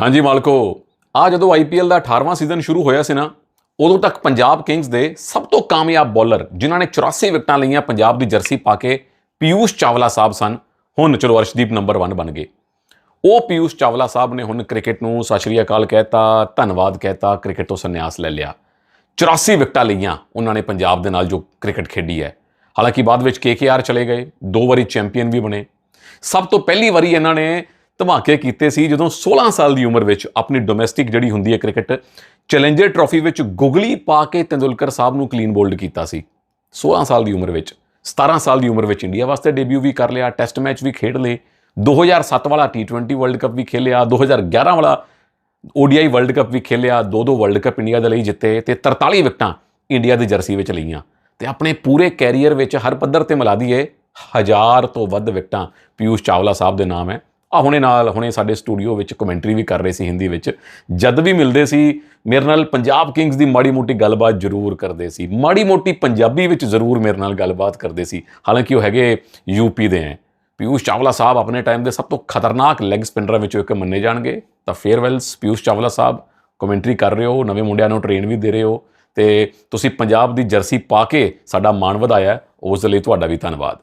ਹਾਂਜੀ ਮਾਲਕੋ ਆ ਜਦੋਂ ਆਈਪੀਐਲ ਦਾ 18ਵਾਂ ਸੀਜ਼ਨ ਸ਼ੁਰੂ ਹੋਇਆ ਸੀ ਨਾ, ਉਦੋਂ ਤੱਕ ਪੰਜਾਬ ਕਿੰਗਸ ਦੇ ਸਭ ਤੋਂ ਕਾਮਯਾਬ ਬੌਲਰ ਜਿਨ੍ਹਾਂ ਨੇ 84 ਵਿਕਟਾਂ ਲਈਆਂ, ਪੰਜਾਬ ਦੀ ਜਰਸੀ ਪਾ ਕੇ ਪਿਊਸ਼ ਚਾਵਲਾ ਸਾਹਿਬ ਸਨ, ਹੁਣ ਚਲੋ ਅਰਸ਼ਦੀਪ ਨੰਬਰ 1 ਬਣ ਗਏ। ਉਹ ਪਿਊਸ਼ ਚਾਵਲਾ ਸਾਹਿਬ ਨੇ ਹੁਣ ਕ੍ਰਿਕਟ ਨੂੰ ਸਤਿ ਸ਼੍ਰੀ ਅਕਾਲ ਕਹਿਤਾ, ਧੰਨਵਾਦ ਕਹਿਤਾ, ਕ੍ਰਿਕਟ ਤੋਂ ਸੰਨਿਆਸ ਲੈ ਲਿਆ। 84 ਵਿਕਟਾਂ ਲਈਆਂ ਉਹਨਾਂ ਨੇ ਪੰਜਾਬ ਦੇ ਨਾਲ ਜੋ ਕ੍ਰਿਕਟ ਖੇਡੀ ਹੈ। ਹਾਲਾਂਕਿ ਬਾਅਦ ਵਿੱਚ ਕੇਕੇਆਰ ਚਲੇ ਗਏ, ਦੋ ਵਾਰੀ ਚੈਂਪੀਅਨ ਵੀ ਬਣੇ। ਸਭ ਤੋਂ ਪਹਿਲੀ ਵਾਰੀ ਇਹਨਾਂ ਨੇ ਧਮਾਕੇ ਕੀਤੇ ਸੀ ਜਦੋਂ 16 ਸਾਲ ਦੀ ਉਮਰ ਵਿੱਚ ਆਪਣੀ ਡੋਮੈਸਟਿਕ ਜਿਹੜੀ ਹੁੰਦੀ ਹੈ ਕ੍ਰਿਕਟ, ਚੈਲੰਜਰ ਟਰਾਫੀ ਵਿੱਚ ਗੁਗਲੀ ਪਾ ਕੇ ਤੇਂਦੁਲਕਰ ਸਾਹਿਬ ਨੂੰ ਕਲੀਨ ਬੋਲਡ ਕੀਤਾ ਸੀ। 16 ਸਾਲ ਦੀ ਉਮਰ ਵਿੱਚ 17 ਸਾਲ ਦੀ ਉਮਰ ਵਿੱਚ ਇੰਡੀਆ ਵਾਸਤੇ ਡੈਬਿਊ ਵੀ ਕਰ ਲਿਆ ਟੈਸਟ ਮੈਚ ਵੀ ਖੇਡ ਲਏ 2007 ਵਾਲਾ T20 ਵਰਲਡ ਕੱਪ ਵੀ ਖੇਲਿਆ 2011 ਵਾਲਾ ODI ਵਰਲਡ ਕੱਪ ਵੀ ਖੇਲਿਆ, ਦੋ ਦੋ ਵਰਲਡ ਕੱਪ ਇੰਡੀਆ ਦੇ ਲਈ ਜਿੱਤੇ ਤੇ 43 ਵਿਕਟਾਂ ਇੰਡੀਆ ਦੀ ਜਰਸੀ ਵਿੱਚ ਲਈਆਂ। ਤੇ ਆਪਣੇ ਪੂਰੇ ਕੈਰੀਅਰ ਵਿੱਚ ਹਰ ਪੱਧਰ ਤੇ ਮਿਲਾ ਦਈਏ, ਹਜ਼ਾਰ ਤੋਂ ਵੱਧ ਵਿਕਟਾਂ। ਪਿਊਸ਼ ਚਾਵਲਾ ਸਾਹਿਬ ਦੇ ਨਾਮ ਹੈ। ਆ ਹੁਣੇ ਨਾਲ, ਹੁਣੇ ਸਾਡੇ ਸਟੂਡੀਓ ਵਿੱਚ ਕਮੈਂਟਰੀ ਵੀ ਕਰ ਰਹੇ ਸੀ ਹਿੰਦੀ ਵਿੱਚ। ਜਦ ਵੀ ਮਿਲਦੇ ਸੀ, ਮੇਰੇ ਨਾਲ ਪੰਜਾਬ ਕਿੰਗਸ ਦੀ ਮਾੜੀ ਮੋਟੀ ਗੱਲਬਾਤ ਜ਼ਰੂਰ ਕਰਦੇ ਸੀ। ਮਾੜੀ ਮੋਟੀ ਪੰਜਾਬੀ ਵਿੱਚ ਜ਼ਰੂਰ ਮੇਰੇ ਨਾਲ ਗੱਲਬਾਤ ਕਰਦੇ ਸੀ। ਹਾਲਾਂਕਿ ਉਹ ਹੈਗੇ ਯੂਪੀ ਦੇ ਹੈ ਪਿਊਸ਼ ਚਾਵਲਾ ਸਾਹਿਬ ਆਪਣੇ ਟਾਈਮ ਦੇ ਸਭ ਤੋਂ ਖਤਰਨਾਕ ਲੈਗ ਸਪਿਨਰਾਂ ਵਿੱਚੋਂ ਇੱਕ ਮੰਨੇ ਜਾਣਗੇ। ਤਾਂ ਫੇਅਰਵੈਲਸ ਪਿਊਸ਼ ਚਾਵਲਾ ਸਾਹਿਬ ਕਮੈਂਟਰੀ ਕਰ ਰਹੇ ਹੋ, ਨਵੇਂ ਮੁੰਡਿਆਂ ਨੂੰ ਟ੍ਰੇਨ ਵੀ ਦੇ ਰਹੇ ਹੋ। ਤੇ ਤੁਸੀਂ ਪੰਜਾਬ ਦੀ ਜਰਸੀ ਪਾ ਕੇ ਸਾਡਾ ਮਾਣ ਵਧਾਇਆ ਉਸ ਦੇ ਲਈ ਤੁਹਾਡਾ ਵੀ ਧੰਨਵਾਦ।